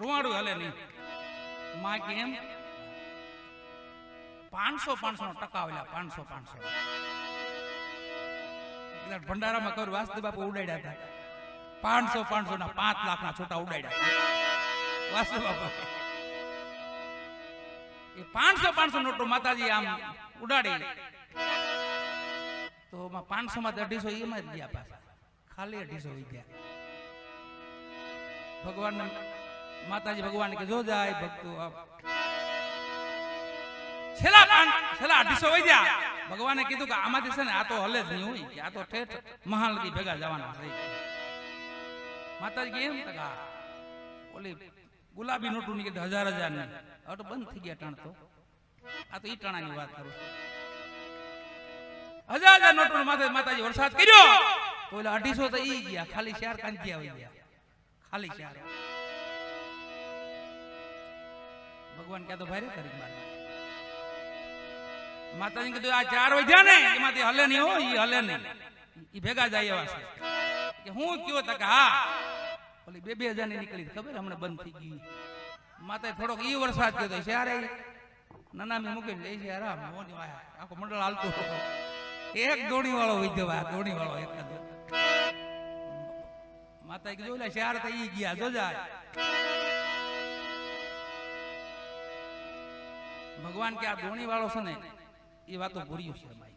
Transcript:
રૂવાડું હલે નહીં. માં કેમ પાંચસો પાંચસો નો ટકા આવેલા, પાંચસો પાંચસો. ભંડારામાં કરું વાસુદેવ બાપુ ઉડાડ્યા હતા. પાંચસો પાંચસો ના પાંચ લાખ ના છોટા ઉડાડ્યા વાસુદેવ બાપુ. એ પાંચસો પાંચસો નોટો માતાજી આમ ઉડાડી. તો પાંચસો માં અઢીસો એમાં જ ગયા પાછા. ખાલી અઢીસો ગયા. ભગવાન માતાજી ભગવાન કે જો જાય ભક્તો ભગવાને કીધું કે આમાંથી છે ને આ તો હલે જ નહીં હોય, કે આ તો ઠેઠ મહાનદી ભેગા જવાના થઈ માતાજી એમ ઓલી ગુલાબી નોટું નીકળી હજાર હજારની હવે તો બંધ થઈ ગયા ટાણ તો. આ તો ઈ ટાણાની વાત કરું હજાર હજાર નોટો માથે માતાજી વરસાદ કર્યો. તો એટલે અઢીસો તો ઈ ગયા, ખાલી ચાર કાંતિયા આવી ગયા. ખાલી ચાર ભગવાન ક્યાં તો ભારે કરી મારે માતાજી કીધું, આ ચાર વધ્યા ને, એમાંથી હલે નહીં હો, ઈ હલે નહીં. ઈ ભેગા જાય એવા છે. કે હું કયો તક હા. ઓલી બે બે હજારની નીકળી ખબર? હમણાં બંધ થઈ ગઈ. માતાએ થોડોક ઈ વરસાદ થયો તો નાના મેં મૂકીને લઈ છે, આરામ મોની વાયા આખો મંડળ હાલતું એક દોણી વાળો વૈદ્ય વાયા દોણી વાળો એક જ. માતાએ કીધું એટલે શહેર તો ઈ ગયા જો ભગવાન કે આ ધોણી વાળો છે ને એ વાતો ભૂર્યું છે ભાઈ.